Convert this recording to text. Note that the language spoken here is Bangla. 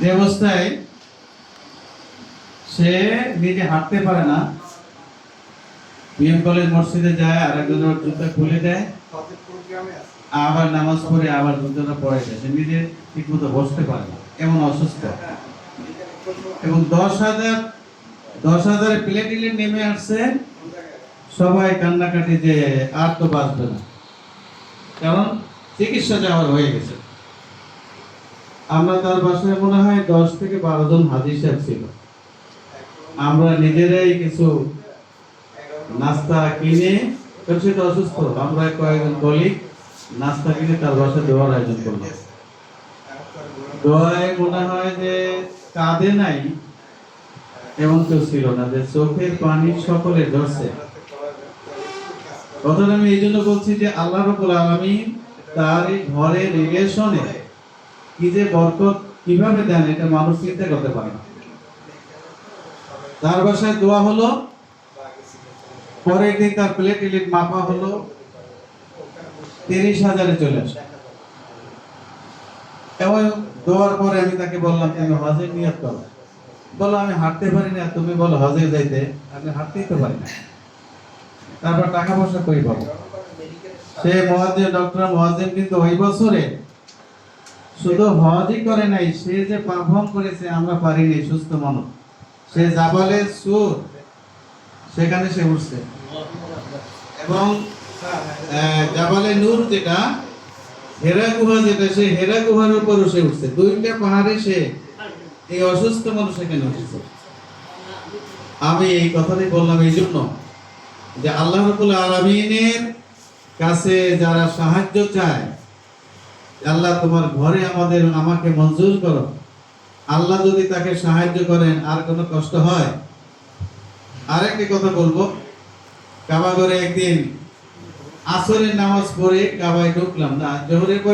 যে অবস্থায় সে নিজে হাঁটতে পারে না। বিএম কলেজ মসজিদে যায় আর একজন ওর জুতা খুলে দেয়। আবার নামাজ পড়ে, আবার জুতোটা যায়। সে নিজে বসতে পারে না, এমন অসুস্থ। এবং দশ হাজার, দশ হাজারের প্লেট নেমে আসছে। সবাই কান্নাকাটি যে আর তো বাঁচবে না। কারণ চিকিৎসা যাওয়ার হয়ে গেছে। আমরা তার বাসায় মনে হয় দশ থেকে বারো জন হাজি সাহেব ছিল। আমরা নিজেরাই কিছু নাস্তা কিনে, কারণ সে তো অসুস্থ, আমরা কয়েকজন কলিগ নাস্তা কিনে তার বাসায় দেওয়ার আয়োজন করলাম। দোয়ায় মনে হয় যে কাঁদে নাই, এমন কেউ ছিল না, যে চোখের পানি সকলে ধরছে। কথাটা আমি এই জন্য বলছি যে আল্লাহ রবুল আলমী তার ঘরের রিলেশনে কি যে বরকত কীভাবে দেন, এটা মানুষ চিন্তা করতে পারে না। তার বাসায় দোয়া হলো, পরের দিন তার প্লেট ইলিট মাপা হলো, তিরিশ হাজারে চলে আসে। এবং দোয়ার পরে আমি তাকে বললাম, তুমি হজে নিয়ত করো। বলো আমি হাঁটতে পারি না। তুমি বলো হজে যাইতে আমি হাঁটতেই তো পারি না। তারপর টাকা পয়সা কই পাবো? সে মহাজিন ডক্টর মহাজিন কিন্তু ওই বছরে শুধু হজই করে নাই, সে যে পারফর্ম করেছে, আমরা পারিনি, সুস্থ মানুষ। সে জাবালে সুর, সেখানে সে উঠছে। এবং জাবালে নূর যেটা, হেরা গুহা যেটা, সে হেরা গুহার উপরও সে উঠছে। দুইটা পাহাড়ে সে এই অসুস্থ মানুষ এখানে উঠেছে? আমি এই কথাটাই বললাম এই জন্য যে আল্লাহ রবুল আলমিনের কাছে যারা সাহায্য চায় আল্লাহ তোমার ঘরে আমাদের, আমাকে মঞ্জুর করো। আল্লাহ যদি তাকে সাহায্য করেন, আর কোনো কষ্ট হয়? আরেকটি কথা বলব। কাবা ঘরে একদিন আসরের নামাজ পড়ে কাবায় ঢুকলাম না, জোহরের পরে